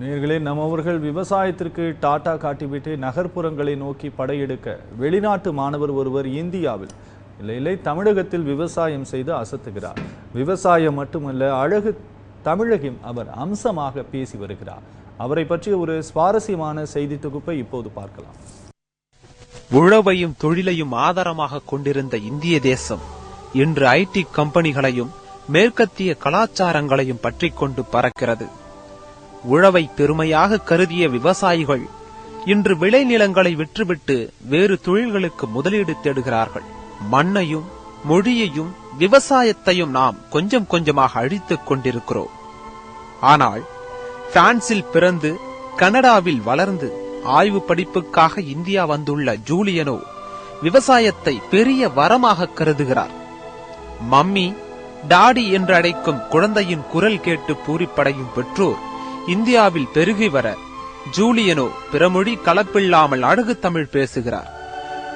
நேர்களே நம்மவர்கள் விவசாயத்திற்கு டாட்டா காட்டிவிட்டு நகர்ப்புறங்களை நோக்கி படையெடுக்க வெளிநாட்டு மாணவர் ஒருவர் இந்தியாவில் இல்லை இல்லை தமிழகத்தில் விவசாயம் செய்து அசத்துகிறார். விவசாயம் மட்டுமல்ல அழகு தமிழகம் அவர் அம்சமாக பேசி வருகிறார். அவரை பற்றிய ஒரு சுவாரஸ்யமான செய்தி தொகுப்பை இப்போது பார்க்கலாம். உழவையும் தொழிலையும் ஆதாரமாக கொண்டிருந்த இந்திய தேசம் இன்று ஐடி கம்பெனிகளையும் மேற்கத்திய கலாச்சாரங்களையும் பற்றி கொண்டு பறக்கிறது. உழவை பெருமையாக கருதிய விவசாயிகள் இன்று விளைநிலங்களை விற்றுவிட்டு வேறு தொழில்களுக்கு முதலீடு தேடுகிறார்கள். மண்ணையும் மொழியையும் விவசாயத்தையும் நாம் கொஞ்சம் கொஞ்சமாக அழித்துக் கொண்டிருக்கிறோம். ஆனால் பிரான்சில் பிறந்து கனடாவில் வளர்ந்து ஆய்வு படிப்புக்காக இந்தியா வந்துள்ள ஜூலியனோ விவசாயத்தை பெரிய வரமாக கருதுகிறார். மம்மி டாடி என்று அழைக்கும் குழந்தையின் குரல் கேட்டு பூரிப்படையும் பெற்றோர் இந்தியாவில் பெருகி வர ஜூலியனோ பிறமொழி கலப்பில்லாமல் அழகு தமிழ் பேசுகிறார்.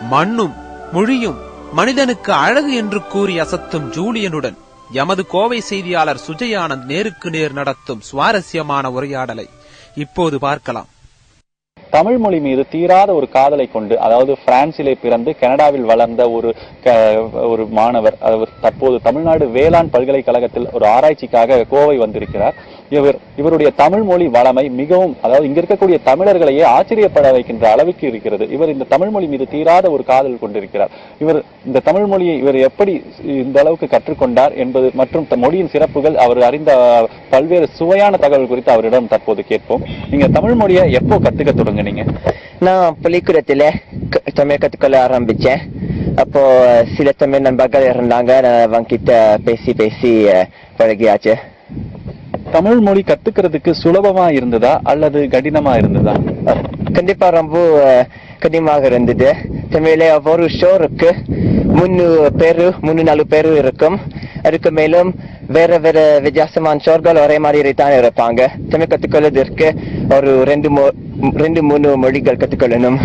மண்ணும் மொழியும் மனிதனுக்கு அழகு என்று கூறி அசத்தும் ஜூலியனுடன் எமது கோவை செய்தியாளர் சுஜயானந்த் நேருக்கு நேர் நடத்தும் சுவாரஸ்யமான உரையாடலை இப்போது பார்க்கலாம். தமிழ் மொழி மீது தீராத ஒரு காதலை கொண்டு அதாவது பிரான்சிலே பிறந்து கனடாவில் வளர்ந்த ஒரு க- ஒரு மாணவர் தற்போது தமிழ்நாடு வேளாண் பல்கலைக்கழகத்தில் ஒரு ஆராய்ச்சிக்காக கோவை வந்திருக்கிறார். இவர் இவருடைய தமிழ் மொழி வளமை மிகவும் அதாவது இங்க இருக்கக்கூடிய தமிழர்களையே ஆச்சரியப்பட வைக்கின்ற அளவுக்கு இருக்கிறது. இவர் இந்த தமிழ் மொழி மீது தீராத ஒரு காதல் கொண்டிருக்கிறார். இவர் இந்த தமிழ் மொழியை இவர் எப்படி இந்த அளவுக்கு கற்றுக்கொண்டார் என்பது மற்றும் மொழியின் சிறப்புகள் அவர் அறிந்த பல்வேறு சுவையான தகவல் குறித்து அவரிடம் தற்போது கேட்போம். நீங்க தமிழ் மொழியை எப்போ கத்துக்க தொடங்குனீங்க? நான் பள்ளிக்கூடத்துல தமிழ் கத்துக்கொள்ள ஆரம்பிச்சேன். அப்போ சில தமிழ் நண்பர்கள் இருந்தாங்க. நான் அவங்கிட்ட பேசி பேசி பழகியாச்சு. தமிழ் மொழி கத்துக்கிறதுக்கு சுலபமா இருந்ததா அல்லது கடினமா இருந்ததா? கண்டிப்பா ரொம்ப கடினமாக இருந்தது. தமிழ்ல ஒரு ஷோ இருக்கு மூணு பேரு மூணு நாலு பேரு இருக்கும். அதுக்கு மேலும் வேற வேற வித்தியாசமான ஷோர்கள் ஒரே மாதிரி தான் இருப்பாங்க. தமிழ் கற்றுக்கொள்வதற்கு ஒரு ரெண்டு மொ- ரெண்டு மூணு மொழிகள் கற்றுக்கொள்ளணும்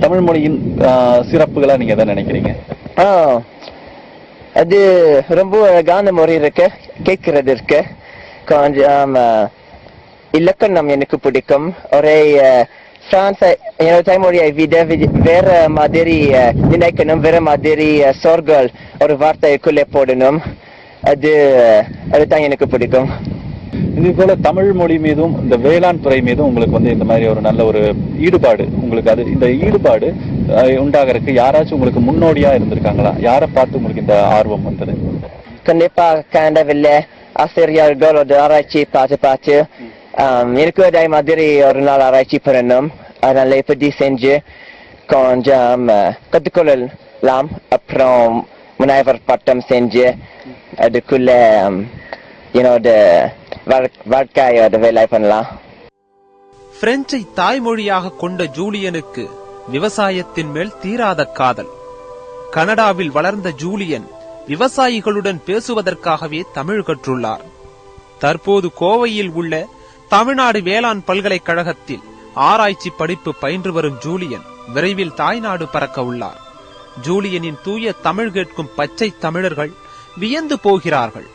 தமிழ் மொழியின் சிறப்புகளா நீங்க எதை நினைக்கிறீங்க? அது ரொம்ப அழகான முறை இருக்கு கேட்கறது இருக்கு கொஞ்சம் இலக்கணம் எனக்கு பிடிக்கும். ஒரே பிரான்ஸ் என்னோட தாய்மொழியை விட வேற மாதிரி நினைக்கணும். வேற மாதிரி ஆ, சொற்கள் ஒரு வார்த்தைக்குள்ளே போடணும். அது அதுதான் எனக்கு பிடிக்கும். இதே போல தமிழ் மொழி மீதும் இந்த வேளாண் துறை மீதும் உங்களுக்கு வந்து இந்த மாதிரி ஒரு நல்ல ஒரு ஈடுபாடு உங்களுக்கு அது இந்த ஈடுபாடு உண்டாகறதுக்கு யாராச்சும் உங்களுக்கு முன்னோடியா இருந்திருக்காங்களா? யாரை பார்த்து உங்களுக்கு இந்த ஆர்வம் வந்தது? கண்டிப்பா கனடாவில் ஆசிரியர்களோட ஆராய்ச்சி பார்த்து பார்த்து ஆம், எனக்கு அதே மாதிரி ஒரு நாள் ஆராய்ச்சி பண்ணணும் அதனால இப்படி செஞ்சு கொஞ்சம் அஹ், கற்றுக்கொள்ளலாம் அப்புறம் முனைவர் பட்டம் செஞ்சு அதுக்குள்ள என்னோட வாழ்- வாழ்க்கையோட வேலை பண்ணலாம் பிரெஞ்சை தாய்மொழியாக கொண்ட ஜூலியனுக்கு விவசாயத்தின் மேல் தீராத காதல். கனடாவில் வளர்ந்த ஜூலியன் விவசாயிகளுடன் பேசுவதற்காகவே தமிழ் கற்றுள்ளார். தற்போது கோவையில் உள்ள தமிழ்நாடு வேளாண் பல்கலைக்கழகத்தில் ஆராய்ச்சி படிப்பு பயின்று வரும் ஜூலியன் விரைவில் தாய்நாடு பறக்க உள்ளார். ஜூலியனின் தூய தமிழ் கேட்கும் பச்சை தமிழர்கள் வியந்து போகிறார்கள்.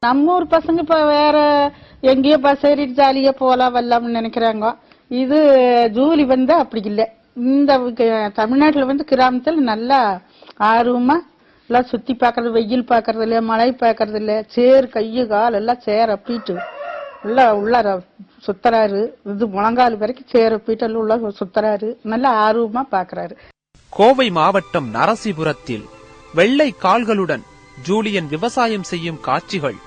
நம்ம ஊர் பசங்க இப்ப வேற எங்கேயோ பஸ் ஏறிட்டு ஜாலியா போலாம் வரலாம்னு நினைக்கிறாங்க. இது ஜூலி வந்து அப்படி இல்லை. இந்த க- தமிழ்நாட்டுல வந்து கிராமத்துல நல்லா ஆர்வமா எல்லாம் சுத்தி பாக்குறது வெயில் பாக்குறது இல்ல மழை பாக்குறது இல்ல சேர் கையு கால் எல்லாம் சேர் அப்பிட்டு. உள்ள உள்ளார சுத்தறாரு. இது முழங்கால் வரைக்கும் சேர் அப்பிட்டு எல்லாம் உள்ள சுத்தறாரு. நல்லா ஆர்வமா பாக்குறாரு கோவை மாவட்டம் நரசிபுரத்தில் வெள்ளை கால்களுடன் ஜூலியன் விவசாயம் செய்யும் காட்சிகள்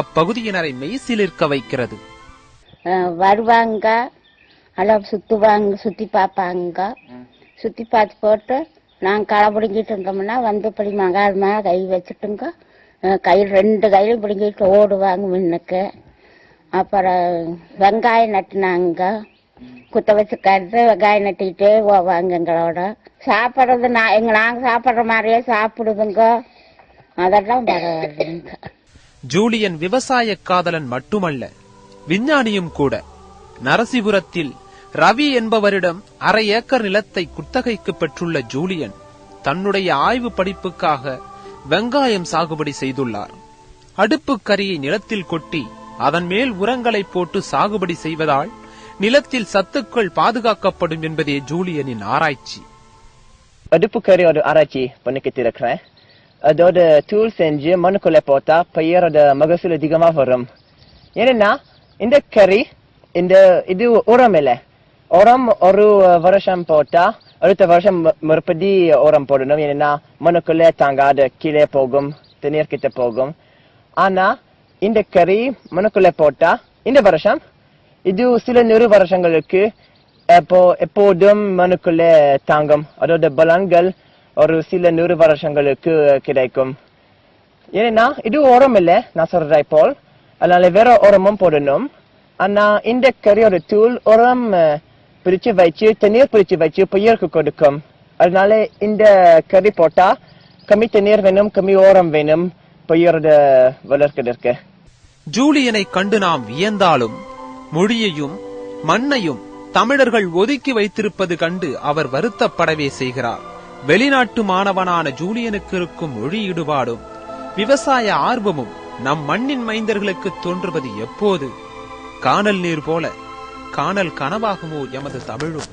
அப்பகுதியினரை மெய்சிலிர்க்க வைக்கிறது. வருவாங்க எல்லாம் சுத்துவாங்க சுத்தி பார்ப்பாங்க. சுத்தி பார்த்து போட்டு நாங்கள் களை பிடுங்கிட்டு இருந்தோம்னா வந்து இப்படி மகால் மேலே கை வச்சுட்டுங்க கையில் ரெண்டு கையிலும் பிடுங்கிட்டு ஓடுவாங்க முன்னுக்கு. அப்புறம் வெங்காயம் நட்டுனாங்க. குத்த வச்சு கட்டு வெங்காயம் நட்டிக்கிட்டே போவாங்க எங்களோட. சாப்பிட்றது நான் எங்க நாங்கள் சாப்பிட்ற மாதிரியே சாப்பிடுதுங்க. அதெல்லாம் பரவாயில்லைங்க. ஜூலியன் விவசாய காதலன் மட்டுமல்ல விஞ்ஞானியும் கூட. நரசிபுரத்தில் ரவி என்பவரிடம் அரை ஏக்கர் நிலத்தை குத்தகைக்கு பெற்றுள்ள ஜூலியன் தன்னுடைய ஆய்வு படிப்புக்காக வெங்காயம் சாகுபடி செய்துள்ளார். அடுப்பு கரியை நிலத்தில் கொட்டி அதன் மேல் உரங்களை போட்டு சாகுபடி செய்வதால் நிலத்தில் சத்துக்கள் பாதுகாக்கப்படும் என்பதே ஜூலியனின் ஆராய்ச்சி. அடுப்பு கறி ஒரு ஆராய்ச்சி பண்ணிக்கிட்டு இருக்கிறேன் அதோட தூள் செஞ்சு மண்ணுக்குள்ள போட்டா பயிரோட மகசூல் அதிகமா வரும். ஏன்னா இந்த கறி இந்த இது உரம் இல்லை. உரம் ஒரு வருஷம் போட்டா அடுத்த வருஷம் ம- மறுபடி உரம் போடணும் ஏன்னா மண்ணுக்குள்ளே தாங்காத கீழே போகும் தண்ணீர் கிட்ட போகும் ஆனா இந்த கறி மண்ணுக்குள்ளே போட்டா இந்த வருஷம் இது சில நூறு வருஷங்களுக்கு எப்போ எப்போதும் மனுக்குள்ளே தாங்கும் அதோட பலன்கள் ஒரு சில நூறு வருஷங்களுக்கு கிடைக்கும் ஏன்னா இது உரம் இல்லை நான் சொல்ற போல் அதனால வேற உரமும் போடணும் ஆனா இந்த கறியோட தூள் உரம் பிரித்து வச்சு தண்ணீர் பிரித்து வச்சு பயிருக்கு கொடுக்கும். அதனால இந்த கறி போட்டால் கம்மி தண்ணீர் வேணும் கம்மி ஓரம் வேணும். பயிரோட வளர்க்கிறதுக்கு ஜூலியனை கண்டு நாம் வியந்தாலும் மொழியையும் மண்ணையும் தமிழர்கள் ஒதுக்கி வைத்திருப்பது கண்டு அவர் வருத்தப்படவே செய்கிறார். வெளிநாட்டு மாணவனான ஜூலியனுக்கு இருக்கும் மொழி ஈடுபாடும் விவசாய ஆர்வமும் நம் மண்ணின் மைந்தர்களுக்கு தோன்றுவது எப்போது? காணல் நீர் போல காணல் கனவாகுமோ எமது தமிழும்?